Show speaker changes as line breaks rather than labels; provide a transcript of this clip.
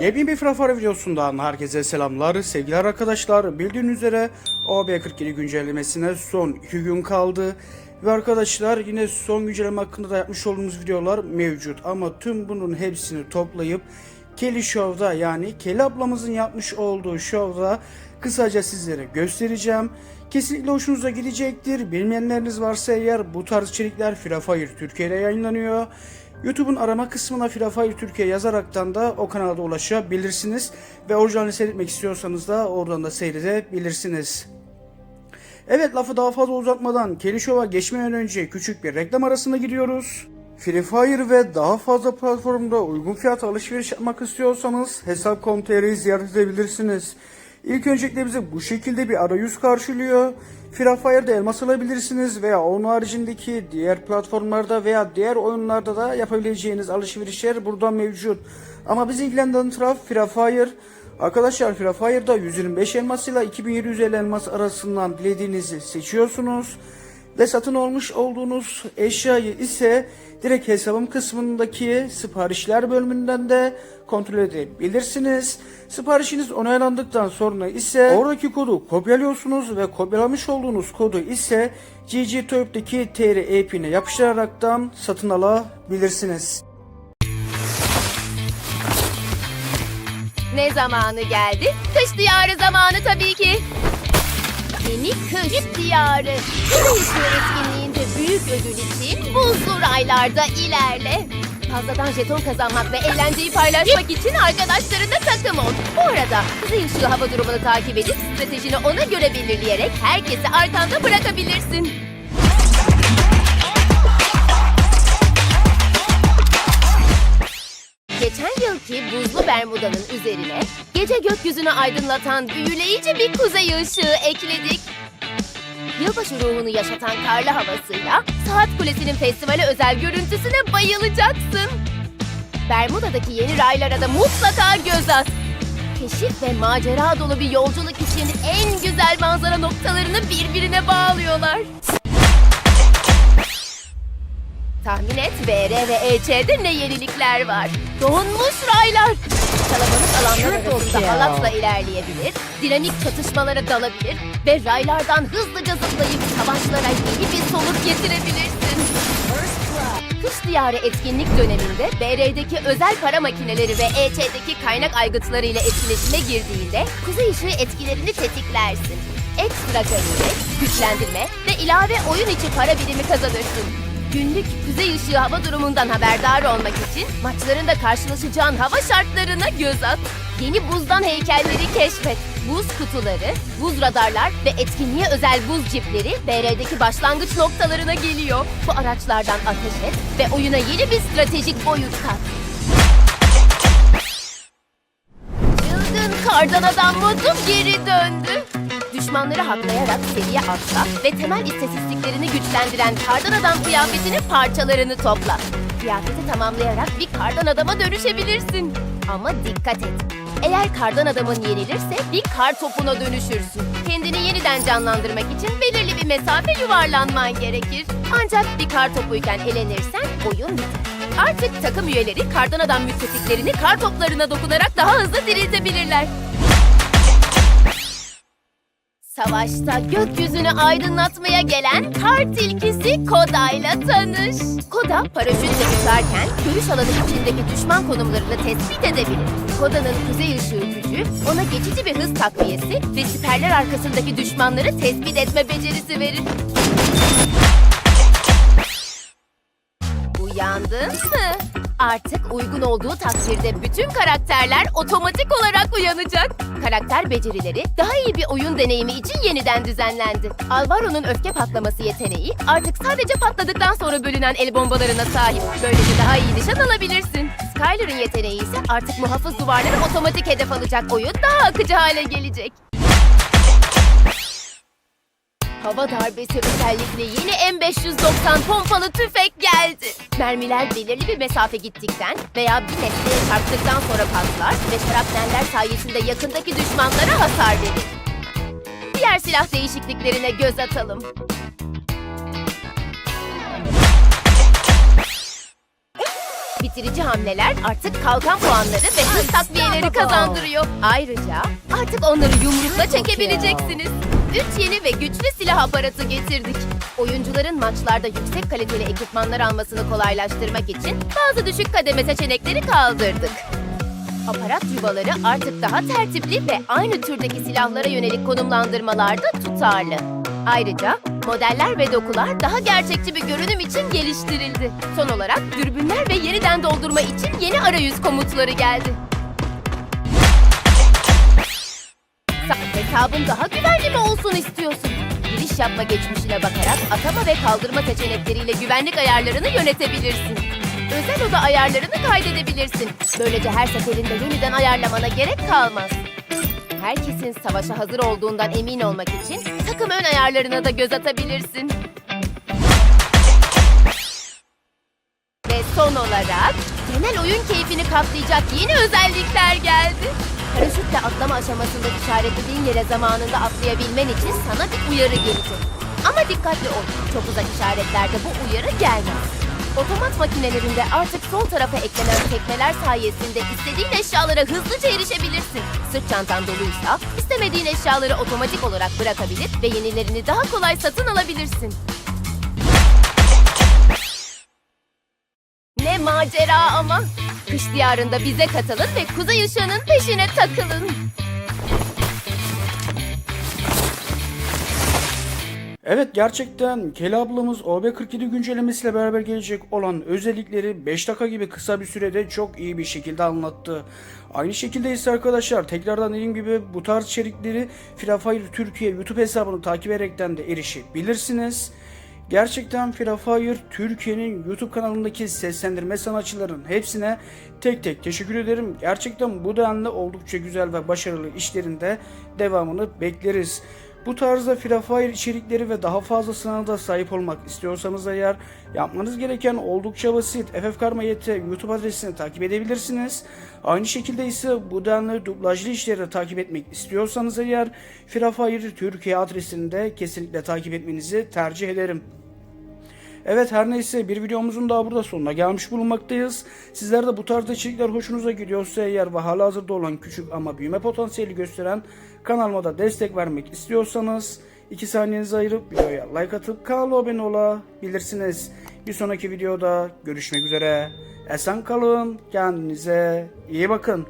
Yepyeni bir Frafara videosundan herkese selamlar. Sevgili arkadaşlar bildiğiniz üzere OB47 güncellemesine son 2 gün kaldı. Ve arkadaşlar yine son güncelleme hakkında da yapmış olduğumuz videolar mevcut. Ama tüm bunun hepsini toplayıp Kelly Show'da yani Kelly ablamızın yapmış olduğu şovda kısaca sizlere göstereceğim. Kesinlikle hoşunuza gidecektir. Bilmeyenleriniz varsa eğer bu tarz içerikler Free Fire Türkiye'de yayınlanıyor. YouTube'un arama kısmına Fire Türkiye yazaraktan da o kanalda ulaşabilirsiniz. Ve orijinalini seyretmek istiyorsanız da oradan da seyredebilirsiniz. Evet lafı daha fazla uzatmadan Kelly Show'a geçmeden önce küçük bir reklam arasına gidiyoruz. Free Fire ve daha fazla platformda uygun fiyata alışveriş yapmak istiyorsanız hesap.com.tr'yi ziyaret edebilirsiniz. İlk öncelikle bize bu şekilde bir arayüz karşılıyor. Free elmas alabilirsiniz veya onun haricindeki diğer platformlarda veya diğer oyunlarda da yapabileceğiniz alışverişler burada mevcut. Ama bizi ilgilendiren taraf Free. Arkadaşlar Free Fire'da 125 elmas ile 2750 elmas arasından dilediğinizi seçiyorsunuz. Ve satın almış olduğunuz eşyayı ise direkt hesabım kısmındaki siparişler bölümünden de kontrol edebilirsiniz. Siparişiniz onaylandıktan sonra ise oradaki kodu kopyalıyorsunuz ve kopyalamış olduğunuz kodu ise GG Toyop'taki TR e-pin'e yapıştıraraktan satın alabilirsiniz.
Ne zamanı geldi? Kış diyarı zamanı tabii ki. Yeni kış diyarı. Kış etkinliğinde büyük ödül için buzlu raylarda ilerle. Fazladan jeton kazanmak ve eğlenceyi paylaşmak için arkadaşlarına takım ol. Bu arada kuzey ışığı hava durumunu takip edip stratejini ona göre belirleyerek herkesi arkanda bırakabilirsin. Geçen yılki buzlu Bermuda'nın üzerine gece gökyüzünü aydınlatan büyüleyici bir kuzey ışığı ekledik. Yılbaşı ruhunu yaşatan karlı havasıyla Saat Kulesi'nin festivale özel görüntüsüne bayılacaksın. Bermuda'daki yeni raylara da mutlaka göz at. Keşif ve macera dolu bir yolculuk için en güzel manzara noktalarını birbirine bağlıyorlar. Tahmin et BR ve EÇ'de ne yenilikler var? Donmuş raylar. Kalabalık alanlar arasında halatla ilerleyebilir, dinamik çatışmalara dalabilir ve raylardan hızlıca zıplayıp savaşlara yeni bir soluk getirebilirsin. Kış Diyarı etkinlik döneminde BR'deki özel para makineleri ve EÇ'deki kaynak aygıtları ile etkileşime girdiğinde kuzey ışığı etkilerini tetiklersin. Ekstra kalite, güçlendirme ve ilave oyun içi para birimi kazanırsın. Günlük kuzey ışığı hava durumundan haberdar olmak için maçlarında karşılaşacağın hava şartlarına göz at. Yeni buzdan heykelleri keşfet. Buz kutuları, buz radarlar ve etkinliğe özel buz cipleri BR'deki başlangıç noktalarına geliyor. Bu araçlardan ateş et ve oyuna yeni bir stratejik boyut kat. Çılgın kardan adam modu geri döndü. Düşmanları haklayarak seviye atla ve temel istatistiklerini güçlendiren kardan adam kıyafetinin parçalarını topla. Kıyafeti tamamlayarak bir kardan adama dönüşebilirsin. Ama dikkat et. Eğer kardan adamın yenilirse bir kar topuna dönüşürsün. Kendini yeniden canlandırmak için belirli bir mesafe yuvarlanman gerekir. Ancak bir kar topuyken elenirsen oyun biter. Artık takım üyeleri kardan adam müttefiklerini kar toplarına dokunarak daha hızlı diriltebilirler. Savaşta gökyüzünü aydınlatmaya gelen kar tilkisi Koda ile tanış. Koda paraşütle uçarken görüş alanı içindeki düşman konumlarını tespit edebilir. Koda'nın kuzey ışığı gücü ona geçici bir hız takviyesi ve siperler arkasındaki düşmanları tespit etme becerisi verir. Uyandın mı? Artık uygun olduğu takdirde bütün karakterler otomatik olarak uyanacak. Karakter becerileri daha iyi bir oyun deneyimi için yeniden düzenlendi. Alvaro'nun öfke patlaması yeteneği artık sadece patladıktan sonra bölünen el bombalarına sahip. Böylece daha iyi nişan alabilirsin. Skyler'ın yeteneği ise artık muhafız duvarları otomatik hedef alacak oyun daha akıcı hale gelecek. Hava darbesi özellikle yeni M590 pompalı tüfek geldi. Mermiler belirli bir mesafe gittikten veya bir nesneye çarptıktan sonra patlar ve şarapneller sayesinde yakındaki düşmanlara hasar verir. Diğer silah değişikliklerine göz atalım. Bitirici hamleler artık kalkan puanları ve hız takviyeleri kazandırıyor. Ayrıca artık onları yumrukla çekebileceksiniz. Üç yeni ve güçlü silah aparatı getirdik. Oyuncuların maçlarda yüksek kaliteli ekipmanlar almasını kolaylaştırmak için bazı düşük kademe seçenekleri kaldırdık. Aparat yuvaları artık daha tertipli ve aynı türdeki silahlara yönelik konumlandırmalarda tutarlı. Ayrıca modeller ve dokular daha gerçekçi bir görünüm için geliştirildi. Son olarak dürbünler ve yeniden doldurma için yeni arayüz komutları geldi. Sa- Hesabın daha güvenli mi olsun istiyorsun? Giriş yapma geçmişine bakarak atama ve kaldırma seçenekleriyle güvenlik ayarlarını yönetebilirsin. Özel oda ayarlarını kaydedebilirsin. Böylece her seferinde yeniden ayarlamana gerek kalmaz. Herkesin savaşa hazır olduğundan emin olmak için takım ön ayarlarına da göz atabilirsin. Ve son olarak genel oyun keyfini kaplayacak yeni özellikler geldi. Paraşütle atlama aşamasında işaretlediğin yere zamanında atlayabilmen için sana bir uyarı gelecek. Ama dikkatli ol, çok uzak işaretlerde bu uyarı gelmez. Otomat makinelerinde artık sol tarafa eklenen tekneler sayesinde istediğin eşyalara hızlıca erişebilirsin. Sırt çantan doluysa istemediğin eşyaları otomatik olarak bırakabilir ve yenilerini daha kolay satın alabilirsin. Ne macera ama. Kış diyarında bize katılın ve kuzey ışığının peşine takılın.
Evet gerçekten Kelly ablamız OB47 güncellemesiyle beraber gelecek olan özellikleri 5 dakika gibi kısa bir sürede çok iyi bir şekilde anlattı. Aynı şekilde ise arkadaşlar tekrardan dediğim gibi bu tarz içerikleri Free Türkiye YouTube hesabını takip ederekten de erişebilirsiniz. Gerçekten Free Türkiye'nin YouTube kanalındaki seslendirme sanatçıların hepsine tek tek teşekkür ederim. Gerçekten bu denli oldukça güzel ve başarılı işlerinde devamını bekleriz. Bu tarzda Free içerikleri ve daha fazlasına da sahip olmak istiyorsanız eğer yapmanız gereken oldukça basit. FF Karma YT YouTube adresini takip edebilirsiniz. Aynı şekilde ise bu denli dublajlı işleri de takip etmek istiyorsanız eğer Free Türkiye adresini de kesinlikle takip etmenizi tercih ederim. Evet her neyse bir videomuzun daha burada sonuna gelmiş bulunmaktayız. Sizler de bu tarzda içerikler hoşunuza gidiyorsa eğer ve hala hazırda olan küçük ama büyüme potansiyeli gösteren kanalıma da destek vermek istiyorsanız 2 saniyenizi ayırıp videoya like atıp kanala abone olabilirsiniz. Bir sonraki videoda görüşmek üzere. Esen kalın, kendinize iyi bakın.